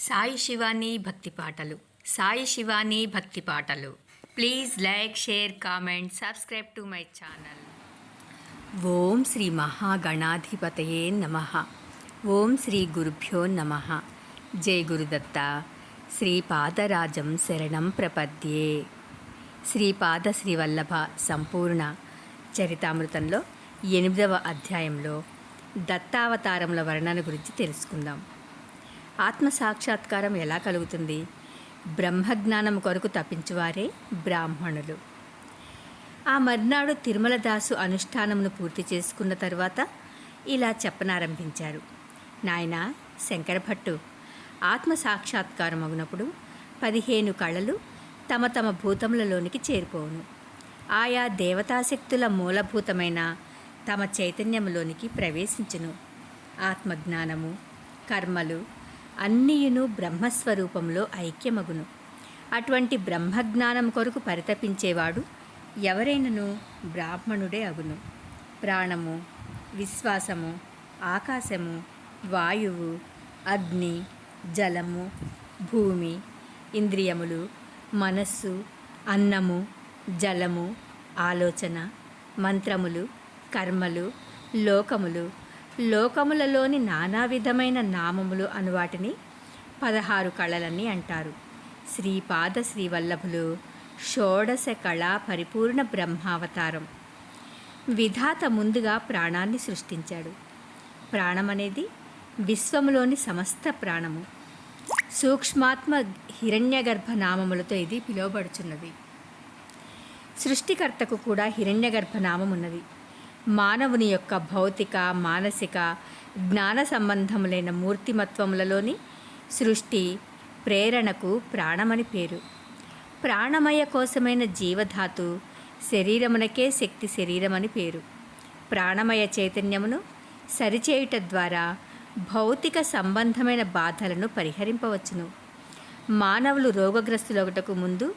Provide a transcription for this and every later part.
సాయి శివాని భక్తి పాటలు. సాయి శివాని భక్తి పాటలు. Please like share comment subscribe to my channel. ఓం శ్రీ మహాగణాధిపతయే నమ. ఓం శ్రీ గురుభ్యో నమ. జై గురుదత్త. శ్రీపాదరాజం శరణం ప్రపద్యే. శ్రీపాద శ్రీవల్లభ సంపూర్ణ చరితామృతంలో ఎనిమిదవ అధ్యాయంలో దత్తావతారముల వర్ణన గురించి తెలుసుకుందాం. ఆత్మ సాక్షాత్కారం ఎలా కలుగుతుంది? బ్రహ్మజ్ఞానం కొరకు తప్పించువారే బ్రాహ్మణులు. ఆ మర్నాడు తిరుమలదాసు అనుష్ఠానమును పూర్తి చేసుకున్న తర్వాత ఇలా చెప్పనారంభించారు. నాయన శంకరభట్టు ఆత్మ సాక్షాత్కారం అగునప్పుడు పదిహేను కళలు తమ తమ భూతములలోనికి చేరిపోవును. ఆయా దేవతాశక్తుల మూలభూతమైన తమ చైతన్యములోనికి ప్రవేశించును. ఆత్మజ్ఞానము కర్మలు అన్నియును బ్రహ్మస్వరూపంలో ఐక్యమగును. అటువంటి బ్రహ్మజ్ఞానం కొరకు పరితపించేవాడు ఎవరైనను బ్రాహ్మణుడే అగును. ప్రాణము విశ్వాసము ఆకాశము వాయువు అగ్ని జలము భూమి ఇంద్రియములు మనస్సు అన్నము జలము ఆలోచన మంత్రములు కర్మలు లోకములు లోకములలోని నానా విధమైన నామములు అను వాటిని పదహారు కళలని అంటారు. శ్రీపాద శ్రీవల్లభులు షోడశ కళా పరిపూర్ణ బ్రహ్మావతారం. విధాత ముందుగా ప్రాణాన్ని సృష్టించాడు. ప్రాణం అనేది విశ్వములోని సమస్త ప్రాణము. సూక్ష్మాత్మ హిరణ్యగర్భ నామములతో ఇది పిలువబడుచున్నది. సృష్టికర్తకు కూడా హిరణ్యగర్భ నామమున్నది. మానవుని యొక్క భౌతిక మానసిక జ్ఞాన సంబంధములైన మూర్తిమత్వములలోని సృష్టి ప్రేరణకు ప్రాణమని పేరు. ప్రాణమయ కోసమైన జీవధాతు శరీరమునకే శక్తి శరీరమని పేరు. ప్రాణమయ చైతన్యమును సరిచేయుట ద్వారా భౌతిక సంబంధమైన బాధలను పరిహరింపవచ్చును. మానవులు రోగగ్రస్తులొకటకు ముందు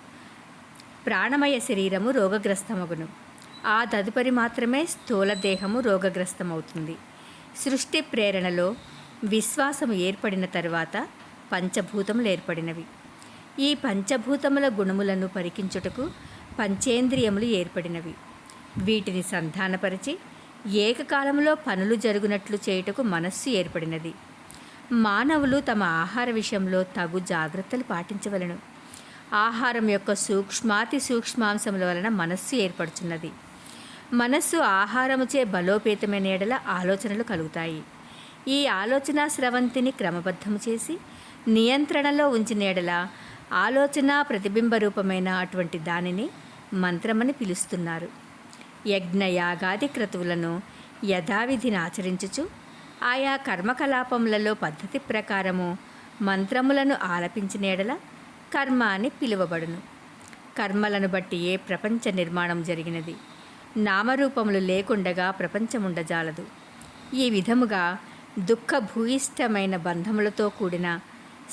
ప్రాణమయ శరీరము రోగగ్రస్తమగును. ఆ తదుపరి మాత్రమే స్థూల దేహము రోగగ్రస్తమవుతుంది. సృష్టి ప్రేరణలో విశ్వాసము ఏర్పడిన తర్వాత పంచభూతములు ఏర్పడినవి. ఈ పంచభూతముల గుణములను పరికించుటకు పంచేంద్రియములు ఏర్పడినవి. వీటిని సంధానపరిచి ఏకకాలంలో పనులు జరుగునట్లు చేయుటకు మనస్సు ఏర్పడినది. మానవులు తమ ఆహార విషయంలో తగు జాగ్రత్తలు పాటించవలను. ఆహారం యొక్క సూక్ష్మాతి సూక్ష్మాంశముల వలన మనస్సు ఏర్పడుచున్నది. మనస్సు ఆహారముచే బలోపేతమైన ఎడల ఆలోచనలు కలుగుతాయి. ఈ ఆలోచన స్రవంతిని క్రమబద్ధము చేసి నియంత్రణలో ఉంచిన ఎడల ఆలోచన ప్రతిబింబ రూపమైన అటువంటి దానిని మంత్రమని పిలుస్తున్నారు. యజ్ఞ యాగాది క్రతువులను యథావిధిని ఆచరించుచు ఆయా కర్మకలాపములలో పద్ధతి ప్రకారము మంత్రములను ఆలపించిన ఎడల కర్మ అని పిలువబడును. కర్మలను బట్టి ఏ ప్రపంచ నిర్మాణం జరిగినది? నామరూపములు లేకుండగా ప్రపంచముండజాలదు. ఈ విధముగా దుఃఖభూయిష్టమైన బంధములతో కూడిన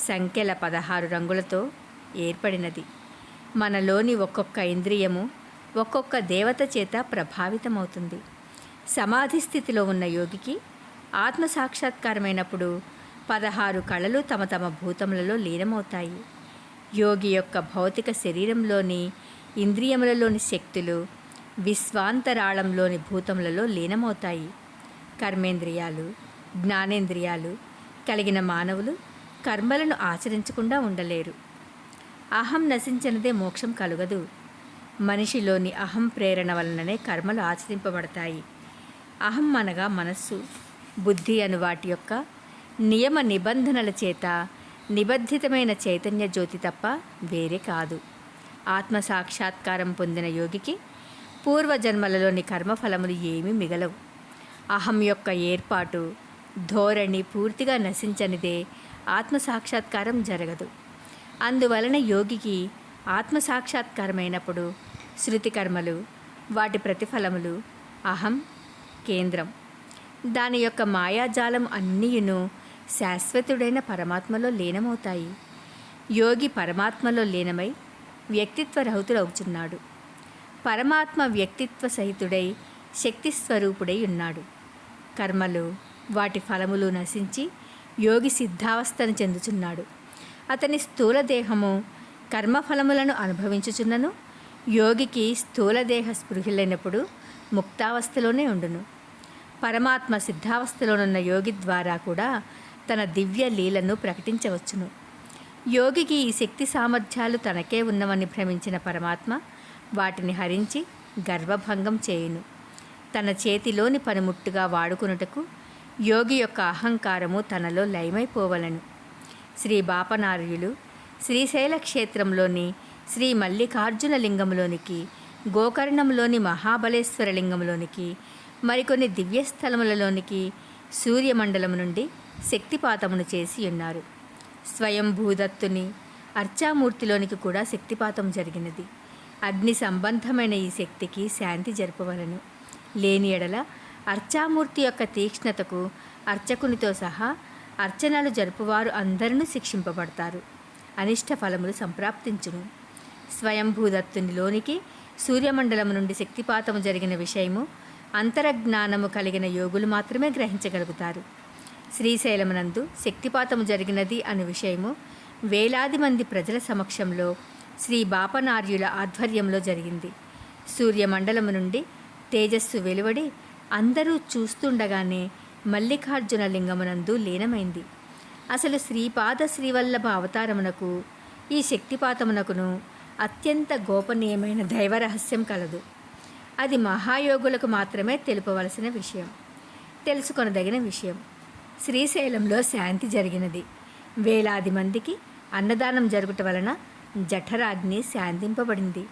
సంఖ్యల పదహారు రంగులతో ఏర్పడినది. మనలోని ఒక్కొక్క ఇంద్రియము ఒక్కొక్క దేవత చేత ప్రభావితమవుతుంది. సమాధి స్థితిలో ఉన్న యోగికి ఆత్మ సాక్షాత్కారమైనప్పుడు పదహారు కళలు తమ తమ భూతములలో లీనమవుతాయి. యోగి యొక్క భౌతిక శరీరంలోని ఇంద్రియములలోని శక్తులు విశ్వాంతరాళంలోని భూతములలో లీనమవుతాయి. కర్మేంద్రియాలు జ్ఞానేంద్రియాలు కలిగిన మానవులు కర్మలను ఆచరించకుండా ఉండలేరు. అహం నశించినదే మోక్షం కలుగదు. మనిషిలోని అహం ప్రేరణ వలననే కర్మలు ఆచరింపబడతాయి. అహం అనగా మనస్సు బుద్ధి అను వాటి యొక్క నియమ నిబంధనల చేత నిబద్ధితమైన చైతన్య జ్యోతి తప్ప వేరే కాదు. ఆత్మ సాక్షాత్కారం పొందిన యోగికి పూర్వజన్మలలోని కర్మఫలములు ఏమీ మిగలవు. అహం యొక్క ఏర్పాటు ధోరణి పూర్తిగా నశించనిదే ఆత్మ సాక్షాత్కారం జరగదు. అందువలన యోగికి ఆత్మ సాక్షాత్కారమైనప్పుడు వాటి ప్రతిఫలములు అహం కేంద్రం. దాని యొక్క మాయాజాలం అన్నీయును శాశ్వతుడైన పరమాత్మలో లీనమవుతాయి. యోగి పరమాత్మలో లీనమై వ్యక్తిత్వ రహితుడవుతున్నాడు పరమాత్మ వ్యక్తిత్వ సహితుడై శక్తి స్వరూపుడై ఉన్నాడు. కర్మలు వాటి ఫలములు నశించి యోగి సిద్ధావస్థను చెందుచున్నాడు. అతని స్థూల దేహము కర్మఫలములను అనుభవించుచున్నను. యోగికి స్థూల దేహ స్పృహిలైనప్పుడు ముక్తావస్థలోనే ఉండును. పరమాత్మ సిద్ధావస్థలోనున్న యోగి ద్వారా కూడా తన దివ్య లీలను ప్రకటించవచ్చును. యోగికి ఈ శక్తి సామర్థ్యాలు తనకే ఉన్నవని భ్రమించిన పరమాత్మ వాటిని హరించి గర్వభంగం చేయును. తన చేతిలోని పనిముట్టుగా వాడుకునుటకు యోగి యొక్క అహంకారము తనలో లయమైపోవలను. శ్రీ బాపనార్యులు శ్రీశైల క్షేత్రంలోని శ్రీ మల్లికార్జున లింగంలోనికి గోకర్ణంలోని మహాబలేశ్వర లింగంలోనికి మరికొన్ని దివ్యస్థలములలోనికి సూర్యమండలం నుండి శక్తిపాతమును చేసి ఉన్నారు. స్వయంభూదత్తుని అర్చామూర్తిలోనికి కూడా శక్తిపాతం జరిగినది. అగ్ని సంబంధమైన ఈ శక్తికి శాంతి జరపవలను. లేని ఎడల అర్చామూర్తి యొక్క తీక్ష్ణతకు అర్చకునితో సహా అర్చనలు జరుపువారు అందరినూ శిక్షింపబడతారు. అనిష్ట ఫలములు సంప్రాప్తించును. స్వయంభూదత్తునిలోనికి సూర్యమండలము నుండి శక్తిపాతము జరిగిన విషయము అంతరజ్ఞానము కలిగిన యోగులు మాత్రమే గ్రహించగలుగుతారు. శ్రీశైలమునందు శక్తిపాతము జరిగినది అనే విషయము వేలాది మంది ప్రజల సమక్షంలో శ్రీ బాపనార్యుల ఆధ్వర్యంలో జరిగింది. సూర్యమండలము నుండి తేజస్సు వెలువడి అందరూ చూస్తుండగానే మల్లికార్జున లింగమునందు లీనమైంది. అసలు శ్రీపాద శ్రీవల్లభ అవతారమునకు ఈ శక్తిపాతమునకును అత్యంత గోపనీయమైన దైవ రహస్యం కలదు. అది మహాయోగులకు మాత్రమే తెలుపవలసిన విషయం. తెలుసుకొనదగిన విషయం. శ్రీశైలంలో శాంతి జరిగినది. వేలాది మందికి అన్నదానం జరుగుట వలన జఠరాగ్ని శాంతింపబడింది.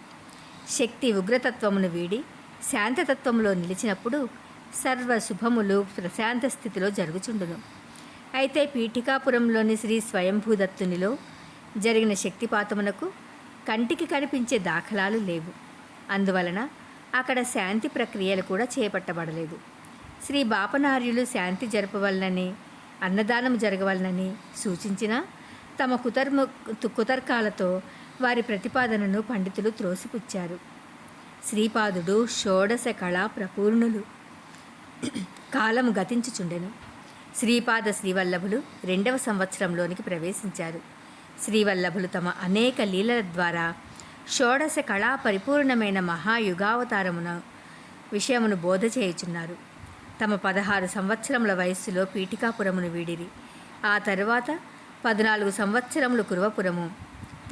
శక్తి ఉగ్రతత్వమును వీడి శాంతతత్వంలో నిలిచినప్పుడు సర్వ శుభములు ప్రశాంత స్థితిలో జరుగుచుండును. అయితే పీఠికాపురంలోని శ్రీ స్వయంభూదత్తునిలో జరిగిన శక్తిపాతమునకు కంటికి కనిపించే దాఖలాలు లేవు. అందువలన అక్కడ శాంతి ప్రక్రియలు కూడా చేపట్టబడలేదు. శ్రీ బాపనార్యులు శాంతి జరపవలనని అన్నదానం జరగవలనని సూచించిన తమ కుతర్మ కుతర్కాలతో వారి ప్రతిపాదనను పండితులు త్రోసిపుచ్చారు. శ్రీపాదుడు షోడశ కళా ప్రపూర్ణులు. కాలము గతించుచుండెను. శ్రీపాద శ్రీవల్లభులు రెండవ సంవత్సరంలోనికి ప్రవేశించారు. శ్రీవల్లభులు తమ అనేక లీలల ద్వారా షోడశ కళా పరిపూర్ణమైన మహాయుగావతారమున విషయమును బోధ చేయుచున్నారు. తమ పదహారు సంవత్సరముల వయస్సులో పీఠికాపురమును వీడిరి. ఆ తరువాత పద్నాలుగు సంవత్సరములు కురువపురము.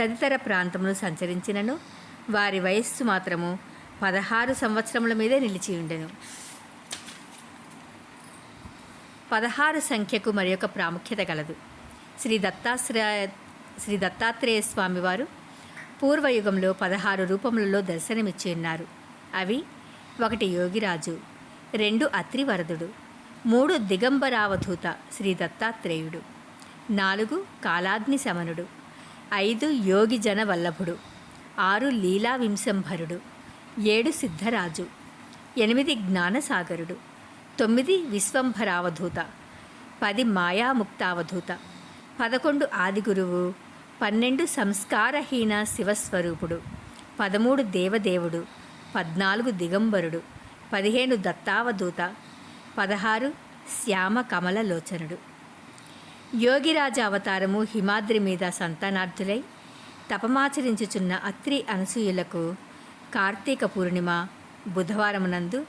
తదితర ప్రాంతమును సంచరించినను. వారి వయస్సు మాత్రము పదహారు సంవత్సరముల మీదే నిలిచి ఉండెను. పదహారు సంఖ్యకు మరి ఒక ప్రాముఖ్యత గలదు. శ్రీ దత్తాశ్రయ శ్రీ దత్తాత్రేయ స్వామివారు పూర్వయుగంలో పదహారు రూపములలో దర్శనమిచ్చి ఉన్నారు. అవి ఒకటి యోగిరాజు రెండు అత్రివరదుడు మూడు దిగంబరావధూత శ్రీ దత్తాత్రేయుడు. నాలుగు కాలాగ్ని శమనుడు ఐదు యోగి జన వల్లభుడు ఆరు లీలా వింశంభరుడు ఏడు సిద్ధరాజు. ఎనిమిది జ్ఞానసాగరుడు. తొమ్మిది విశ్వంభరావధూత. పది మాయాముక్తావధూత. పదకొండు ఆదిగురువు. పన్నెండు సంస్కారహీన శివస్వరూపుడు. పదమూడు దేవదేవుడు. పద్నాలుగు దిగంబరుడు. పదిహేను దత్తావధూత. పదహారు శ్యామ కమలలోచనుడు యోగిరాజ అవతారము హిమాద్రి మీద సంతానార్థులై తపమాచరించుచున్న అత్రి అనసూయులకు కార్తీక పూర్ణిమ బుధవారమునందు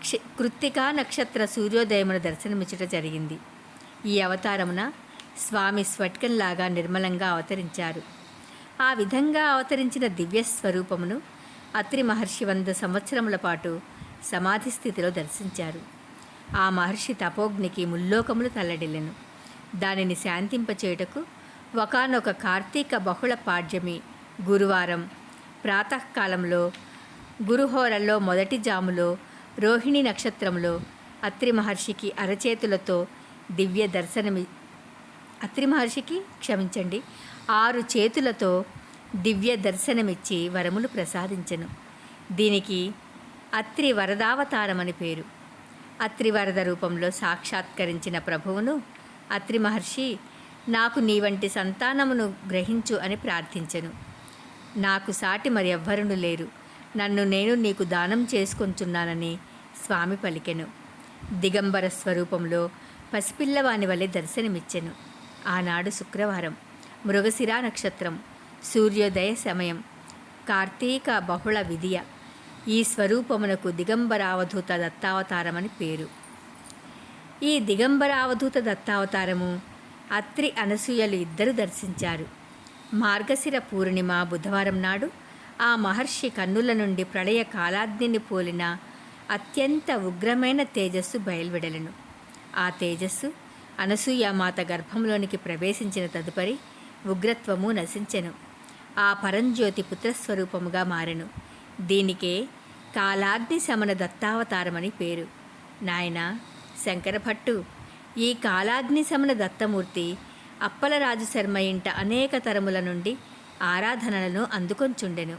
క్ష కృత్తికా నక్షత్ర సూర్యోదయమున దర్శనమిచ్చుట జరిగింది. ఈ అవతారమున స్వామి స్వట్కంలాగా నిర్మలంగా అవతరించారు. ఆ విధంగా అవతరించిన దివ్య స్వరూపమును అత్రి మహర్షి వంద సంవత్సరముల పాటు సమాధి స్థితిలో దర్శించారు. ఆ మహర్షి తపోగ్నికి ముల్లోకములు తల్లడిల్లెను. దానిని శాంతింపచేయుటకు ఒకనొక కార్తీక బహుళ పాడ్యమి గురువారం. ప్రాతకాలంలో గురుహోరల్లో మొదటి జాములో రోహిణి నక్షత్రంలో అత్రి మహర్షికి అరచేతులతో దివ్య దర్శనమి అత్రి మహర్షికి క్షమించండి ఆరు చేతులతో దివ్య దర్శనమిచ్చి వరములు ప్రసాదించెను. దీనికి అత్రి వరదావతారమని పేరు. అత్రి వరద రూపంలో సాక్షాత్కరించిన ప్రభువును అత్రి మహర్షి నాకు నీ వంటి సంతానమును గ్రహించు అని ప్రార్థించెను. నాకు సాటి మరి ఎవ్వరును లేరు. నన్ను నేను నీకు దానం చేసుకుంటున్నానని స్వామి పలికెను. దిగంబర స్వరూపంలో పసిపిల్లవాని వలె దర్శనమిచ్చెను. ఆనాడు శుక్రవారం మృగశిరా నక్షత్రం సూర్యోదయ సమయం కార్తీక బహుళ విధియ ఈ స్వరూపమునకు దిగంబరావధూత దత్తావతారమని పేరు. ఈ దిగంబరావధూత దత్తావతారము అత్రి అనసూయలు ఇద్దరు దర్శించారు. మార్గశిర పూర్ణిమ బుధవారం నాడు ఆ మహర్షి కన్నుల నుండి ప్రళయ కాలాగ్నిని పోలిన అత్యంత ఉగ్రమైన తేజస్సు బయలువెడలను. ఆ తేజస్సు అనసూయమాత గర్భంలోనికి ప్రవేశించిన తదుపరి ఉగ్రత్వము నశించెను. ఆ పరంజ్యోతి పుత్రస్వరూపముగా మారెను. దీనికే కాలాగ్ని శమన దత్తావతారమని పేరు. నాయనా శంకరభట్టు ఈ కాలాగ్నిశమన దత్తమూర్తి అప్పలరాజు శర్మ ఇంట అనేక తరముల నుండి ఆరాధనలను అందుకొంచుండెను.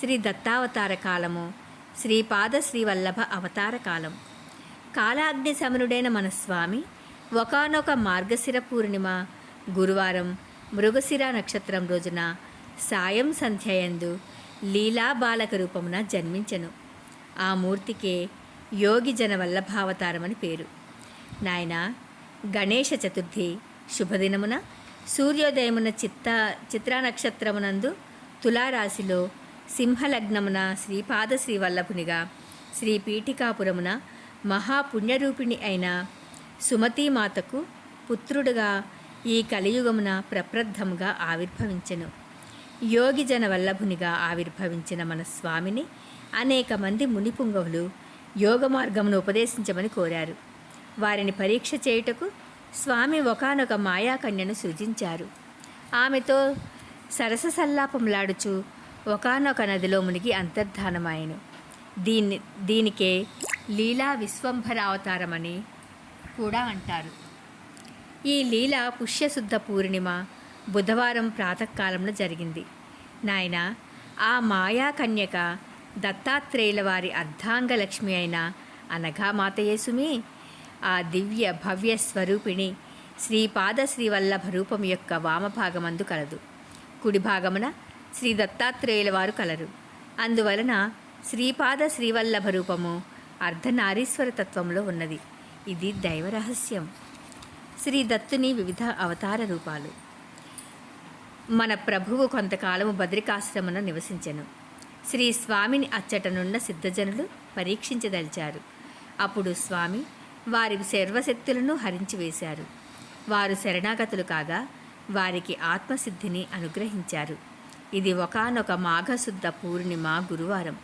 శ్రీ దత్తావతార కాలము శ్రీపాద శ్రీవల్లభ అవతార కాలం. కాలాగ్నిశమనుడైన మన స్వామి ఒకనొక మార్గశిర పూర్ణిమ గురువారం మృగశిర నక్షత్రం రోజున సాయం సంధ్యయందు లీలా బాలక రూపమున జన్మించెను. ఆ మూర్తికే యోగి జన వల్లభావతారమని పేరు. నాయన గణేష చతుర్థి శుభదినమున సూర్యోదయమున చిత్త చిత్రా నక్షత్రమునందు తులారాశిలో సింహలగ్నమున శ్రీపాద శ్రీవల్లభునిగా శ్రీ పీఠికాపురమున మహాపుణ్యరూపిణి అయిన సుమతీమాతకు పుత్రుడుగా ఈ కలియుగమున ప్రప్రద్ధముగా ఆవిర్భవించెను. యోగిజన వల్లభునిగా ఆవిర్భవించిన మన స్వామిని అనేక మంది మునిపుంగవులు యోగ మార్గమును ఉపదేశించమని కోరారు. వారిని పరీక్ష చేయుటకు స్వామి ఒకనొక మాయాకన్యను సూచించారు. ఆమెతో సరస సల్లాపంలాడుచు ఒకనొక నదిలో మునిగి అంతర్ధానమాయను. దీన్ని దీనికే లీలా విశ్వంభర అవతారమని కూడా అంటారు. ఈ లీల పుష్యశుద్ధ పూర్ణిమ బుధవారం ప్రాతకాలంలో జరిగింది. నాయన ఆ మాయా కన్యక దత్తాత్రేయుల వారి అర్ధాంగ లక్ష్మి అయిన అనగా మాతయేసుమి ఆ దివ్య భవ్య స్వరూపిణి శ్రీపాద శ్రీవల్లభ రూపం యొక్క వామభాగమందు కలదు. కుడి భాగమున శ్రీ దత్తాత్రేయుల వారు కలరు. అందువలన శ్రీపాద శ్రీవల్లభ రూపము అర్ధనారీశ్వర తత్వంలో ఉన్నది. ఇది దైవ రహస్యం. శ్రీ దత్తుని వివిధ అవతార రూపాలు. మన ప్రభువు కొంతకాలము బద్రికాశ్రమను నివసించెను. శ్రీ స్వామిని అచ్చటనున్న సిద్ధజనులు పరీక్షించదలిచారు. అప్పుడు స్వామి వారి సర్వశక్తులను హరించివేశారు వారు శరణాగతులు కాగా వారికి ఆత్మసిద్ధిని అనుగ్రహించారు. ఇది ఒకానొక మాఘశుద్ధ పూర్ణిమ గురువారం.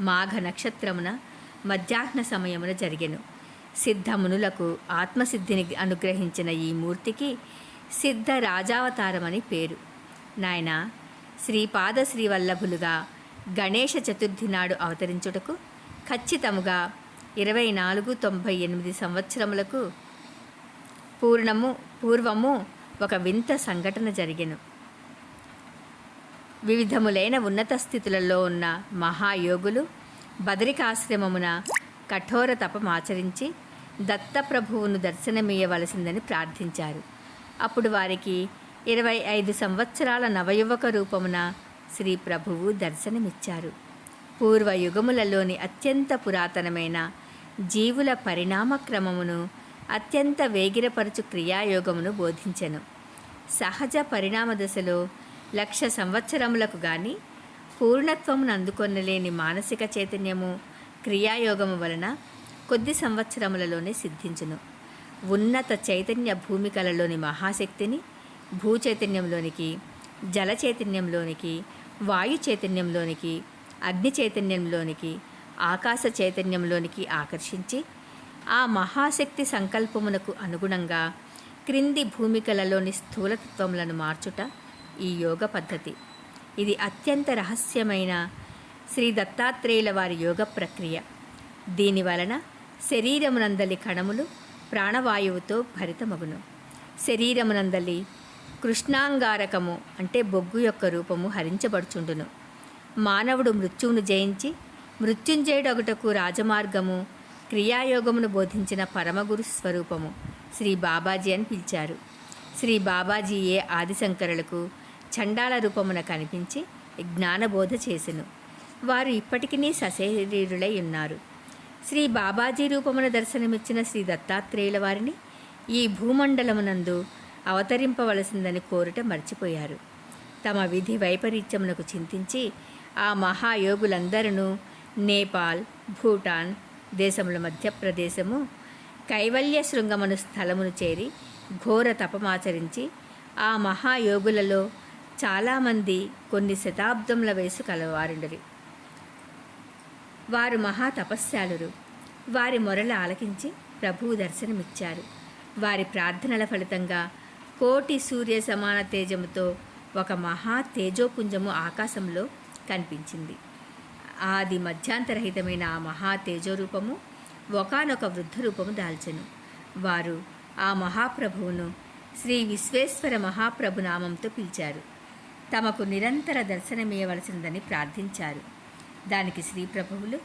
మాఘ నక్షత్రమున మధ్యాహ్న సమయమున జరిగెను. సిద్ధమునులకు ఆత్మసిద్ధిని అనుగ్రహించిన ఈ మూర్తికి సిద్ధ రాజావతారమని పేరు. నాయన శ్రీపాద శ్రీవల్లభులుగా గణేష చతుర్థి నాడు అవతరించుటకు ఖచ్చితముగా ఇరవై నాలుగు తొంభై ఎనిమిది సంవత్సరములకు పూర్ణము పూర్వము ఒక వింత సంఘటన జరిగెను. వివిధములైన ఉన్నత స్థితులలో ఉన్న మహాయోగులు బదరికాశ్రమమున కఠోర తపమాచరించి దత్తప్రభువును దర్శనమీయవలసిందని ప్రార్థించారు. అప్పుడు వారికి ఇరవై ఐదు సంవత్సరాల నవయువక రూపమున శ్రీ ప్రభువు దర్శనమిచ్చారు. పూర్వయుగములలోని అత్యంత పురాతనమైన జీవుల పరిణామ క్రమమును అత్యంత వేగిరపరచు క్రియాయోగమును బోధించెను. సహజ పరిణామ దశలో లక్ష సంవత్సరములకు గాని పూర్ణత్వమును అందుకొనలేని మానసిక చైతన్యము క్రియాయోగము వలన కొద్ది సంవత్సరములలోనే సిద్ధించును. ఉన్నత చైతన్య భూమికలలోని మహాశక్తిని భూ చైతన్యంలోనికి జల చైతన్యంలోనికి వాయు చైతన్యంలోనికి అగ్ని చైతన్యంలోనికి ఆకాశ చైతన్యంలోనికి ఆకర్షించి ఆ మహాశక్తి సంకల్పమునకు అనుగుణంగా క్రింది భూమికలలోని స్థూలతత్వములను మార్చుట ఈ యోగ పద్ధతి. ఇది అత్యంత రహస్యమైన శ్రీ దత్తాత్రేయుల వారి యోగ ప్రక్రియ. దీని వలన శరీరమునందలి కణములు ప్రాణవాయువుతో భరితమగును. శరీరమునందలి కృష్ణాంగారకము అంటే బొగ్గు యొక్క రూపము హరించబడుచుండును. మానవుడు మృత్యువును జయించి మృత్యుంజయుడొకటకు రాజమార్గము క్రియాయోగమును బోధించిన పరమగురు స్వరూపము శ్రీ బాబాజీ అని పిలిచారు. శ్రీ బాబాజీయే ఆదిశంకరులకు చండాల రూపమున కనిపించి జ్ఞానబోధ చేసెను. వారు ఇప్పటికీ సశరీరులై ఉన్నారు. శ్రీ బాబాజీ రూపమున దర్శనమిచ్చిన శ్రీ దత్తాత్రేయుల వారిని ఈ భూమండలమునందు అవతరింపవలసిందని కోరుట మర్చిపోయారు. తమ విధి వైపరీత్యమునకు చింతించి ఆ మహాయోగులందరూ నేపాల్ భూటాన్ దేశముల మధ్యప్రదేశము కైవల్య శృంగమును స్థలమును చేరి ఘోర తపమాచరించి ఆ మహాయోగులలో చాలామంది కొన్ని శతాబ్దముల వయసు కలవారుండరు. వారు మహాతపస్యాలురు. వారి మొరల ఆలకించి ప్రభువు దర్శనమిచ్చారు. వారి ప్రార్థనల ఫలితంగా కోటి సూర్య సమాన తేజముతో ఒక మహా తేజోపుంజము ఆకాశంలో కనిపించింది. ఆది మధ్యాంతరహితమైన ఆ మహా తేజోరూపము ఒకనొక వృద్ధ రూపము దాల్చెను. వారు ఆ మహాప్రభువును శ్రీ విశ్వేశ్వర మహాప్రభు నామంతో పిలిచారు. తమకు నిరంతర దర్శనమియవలసిందని ప్రార్థించారు. దానికి శ్రీ ప్రభువులు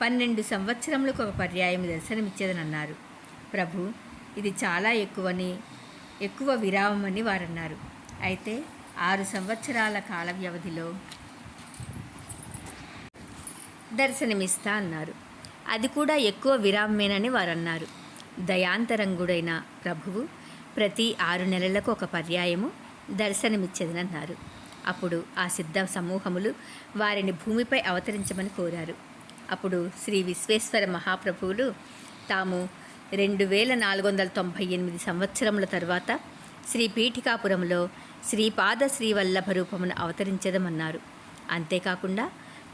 పన్నెండు సంవత్సరములకు ఒక పర్యాయం దర్శనమిచ్చేదనన్నారు. ప్రభు ఇది చాలా ఎక్కువని ఎక్కువ విరామమని వారన్నారు. అయితే ఆరు సంవత్సరాల కాల వ్యవధిలో దర్శనమిస్తా అన్నారు. అది కూడా ఎక్కువ విరామమేనని వారన్నారు. దయాంతరంగుడైన ప్రభువు ప్రతి ఆరు నెలలకు ఒక పర్యాయము దర్శనమిచ్చేదనన్నారు. అప్పుడు ఆ సిద్ధ సమూహములు వారిని భూమిపై అవతరించమని కోరారు. అప్పుడు శ్రీ విశ్వేశ్వర మహాప్రభువులు తాము రెండు వేల నాలుగు వందల తొంభై ఎనిమిది సంవత్సరముల తర్వాత శ్రీ పీఠికాపురంలో శ్రీపాద శ్రీవల్లభ రూపమును అవతరించదమన్నారు. అంతేకాకుండా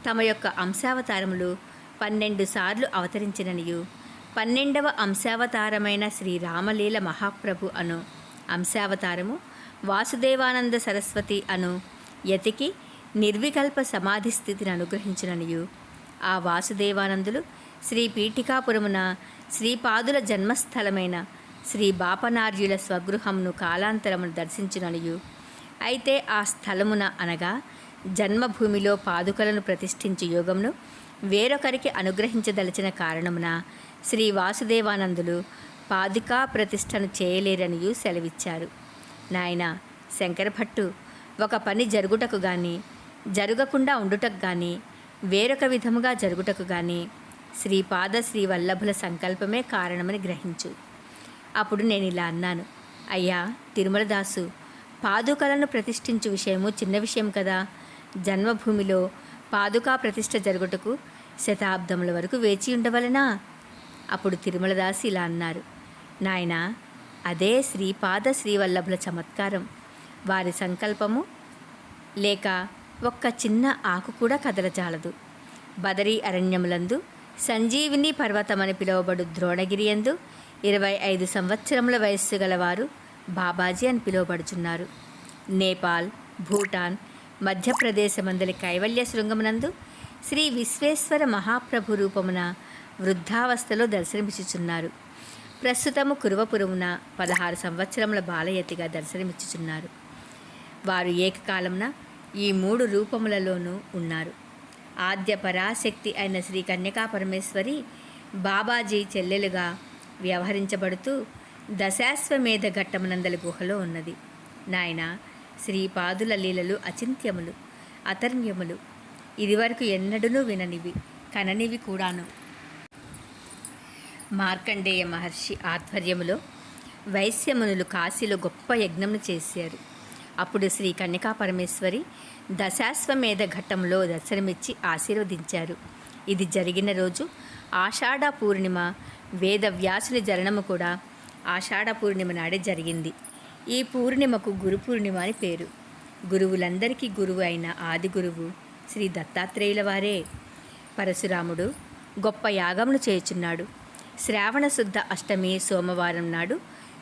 తమ యొక్క అంశావతారములు పన్నెండు సార్లు అవతరించిననియు పన్నెండవ అంశావతారమైన శ్రీరామలీల మహాప్రభు అను అంశావతారము వాసుదేవానంద సరస్వతి అను యతికి నిర్వికల్ప సమాధి స్థితిని అనుగ్రహించిననియు. ఆ వాసుదేవానందులు శ్రీ పీఠికాపురమున శ్రీపాదుల జన్మస్థలమైన శ్రీ బాపనార్యుల స్వగృహమును కాలాంతరమును దర్శించిననియు. అయితే ఆ స్థలమున అనగా జన్మభూమిలో పాదుకలను ప్రతిష్ఠించి యోగమును వేరొకరికి అనుగ్రహించదలిచిన కారణమున శ్రీ వాసుదేవానందులు పాదుకా ప్రతిష్టను చేయలేరనియు సెలవిచ్చారు. నాయన శంకరభట్టు ఒక పని జరుగుటకు గాని జరగకుండా ఉండుటకు గాని వేరొక విధముగా జరుగుటకు గాని శ్రీపాద శ్రీవల్లభుల సంకల్పమే కారణమని గ్రహించు. అప్పుడు నేను ఇలా అన్నాను. అయ్యా తిరుమలదాసు పాదుకలను ప్రతిష్ఠించు విషయము చిన్న విషయం కదా. జన్మభూమిలో పాదుకా ప్రతిష్ఠ జరుగుటకు శతాబ్దముల వరకు వేచి ఉండవలనా? అప్పుడు తిరుమలదాసు ఇలా అన్నారు. నాయన అదే శ్రీపాద శ్రీవల్లభుల చమత్కారం. వారి సంకల్పము లేక ఒక్క చిన్న ఆకు కూడా కదలజాలదు. బదరీ అరణ్యములందు సంజీవిని పర్వతం అని పిలువబడు ద్రోణగిరి ఎందు ఇరవై ఐదు సంవత్సరముల వయస్సు గలవారు బాబాజీ అని పిలువబడుచున్నారు. నేపాల్ భూటాన్ మధ్యప్రదేశమందలి కైవల్య శృంగమునందు శ్రీ విశ్వేశ్వర మహాప్రభు రూపమున వృద్ధావస్థలో దర్శనమిచ్చుచున్నారు. ప్రస్తుతము కురువపురమున పదహారు సంవత్సరముల బాలయతిగా దర్శనమిచ్చుచున్నారు. వారు ఏకకాలమున ఈ మూడు రూపములలోనూ ఉన్నారు. ఆద్య పరాశక్తి అయిన శ్రీ కన్యకా పరమేశ్వరి బాబాజీ చెల్లెలుగా వ్యవహరించబడుతూ దశాశ్వమేధ ఘట్టమనందల గుహలో ఉన్నది. నాయన శ్రీపాదుల లీలలు అచింత్యములు అతర్మ్యములు ఇదివరకు ఎన్నడూనూ విననివి కననివి కూడాను. మార్కండేయ మహర్షి ఆధ్వర్యములో వైశ్యమునులు కాశీలో గొప్ప యజ్ఞమును చేశారు. అప్పుడు శ్రీ కన్యకా పరమేశ్వరి దశాశ్వమేధ ఘట్టంలో దర్శనమిచ్చి ఆశీర్వదించారు. ఇది జరిగిన రోజు ఆషాఢ పూర్ణిమ వేద వ్యాసుని జననము కూడా ఆషాఢ పూర్ణిమ నాడే జరిగింది. ఈ పూర్ణిమకు గురు పూర్ణిమ అని పేరు. గురువులందరికీ గురువు అయిన ఆది గురువు శ్రీ దత్తాత్రేయుల వారే. పరశురాముడు గొప్ప యాగమును చేయుచున్నాడు. శ్రావణ శుద్ధ అష్టమి సోమవారం నాడు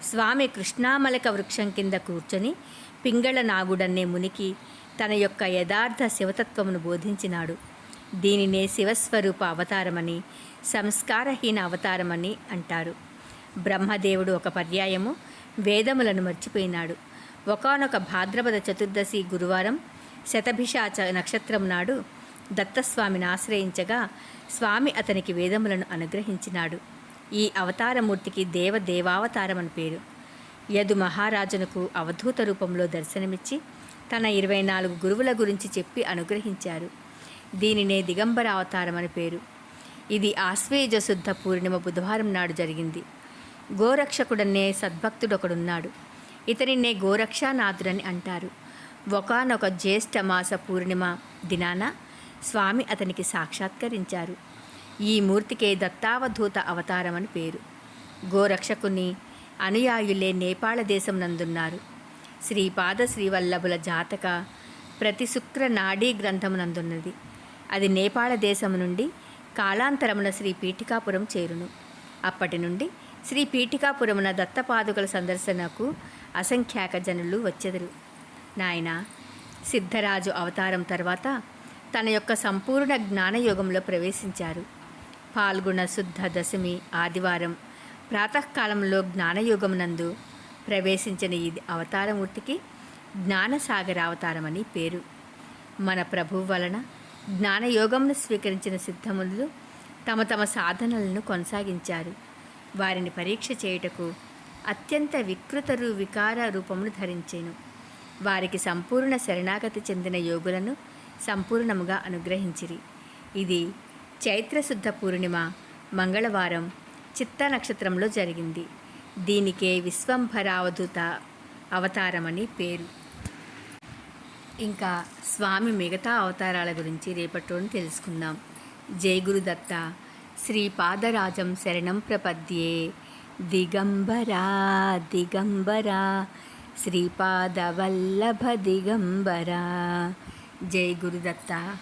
స్వామి కృష్ణామలక వృక్షం కింద కూర్చొని పింగళ నాగుడన్నే మునికి తన యొక్క యథార్థ శివతత్వమును బోధించినాడు. దీనినే శివస్వరూప అవతారమని సంస్కారహీన అవతారమని అంటారు. బ్రహ్మదేవుడు ఒక పర్యాయము వేదములను మర్చిపోయినాడు. ఒకనొక భాద్రపద చతుర్దశి గురువారం శతభిషాచ నక్షత్రం నాడు దత్తస్వామిని ఆశ్రయించగా స్వామి అతనికి వేదములను అనుగ్రహించినాడు. ఈ అవతారమూర్తికి దేవ దేవావతారమని పేరు. యదు మహారాజునకు అవధూత రూపంలో దర్శనమిచ్చి తన ఇరవై నాలుగు గురువుల గురించి చెప్పి అనుగ్రహించారు. దీనినే దిగంబర అవతారం అని పేరు. ఇది ఆశ్వేజ శుద్ధ పూర్ణిమ బుధవారం నాడు జరిగింది. గోరక్షకుడనే సద్భక్తుడొకడున్నాడు. ఇతనినే గోరక్షానాథుడని అంటారు. ఒకనొక జ్యేష్ఠ మాస పూర్ణిమ దినాన స్వామి అతనికి సాక్షాత్కరించారు. ఈ మూర్తికే దత్తావధూత అవతారం అని పేరు. గోరక్షకుని అనుయాయులే నేపాళ దేశం నందున్నారు. శ్రీపాద శ్రీవల్లభుల జాతక ప్రతి శుక్ర నాడీ గ్రంథమునందున్నది అది నేపాళ దేశము నుండి కాలాంతరమున శ్రీ పీఠికాపురం చేరును. అప్పటి నుండి శ్రీ పీఠికాపురమున దత్తపాదుకల సందర్శనకు అసంఖ్యాక జనులు వచ్చెదరు. నాయన సిద్ధరాజు అవతారం తర్వాత తన యొక్క సంపూర్ణ జ్ఞానయోగంలో ప్రవేశించారు. పాల్గొన శుద్ధ దశమి ఆదివారం ప్రాతకాలంలో జ్ఞానయుగమునందు ప్రవేశించిన ఈ అవతారమూర్తికి జ్ఞానసాగర అవతారమని పేరు. మన ప్రభువు వలన జ్ఞానయోగంను స్వీకరించిన సిద్ధములు తమ తమ సాధనలను కొనసాగించారు. వారిని పరీక్ష చేయుటకు అత్యంత వికృతరు వికార రూపమును ధరించెను. వారికి సంపూర్ణ శరణాగతి చెందిన యోగులను సంపూర్ణముగా అనుగ్రహించిరి. ఇది చైత్రశుద్ధ పూర్ణిమ మంగళవారం చిత్త నక్షత్రంలో జరిగింది. దీనికే విశ్వంభరావధూత అవతారమని పేరు. ఇంకా స్వామి మిగతా అవతారాల గురించి రేపటి తెలుసుకుందాం. జై గురుదత్త. శ్రీపాదరాజం శరణం ప్రపద్యే. దిగంబరా దిగంబరా. శ్రీపాదవల్లభ దిగంబరా. జై గురుదత్త.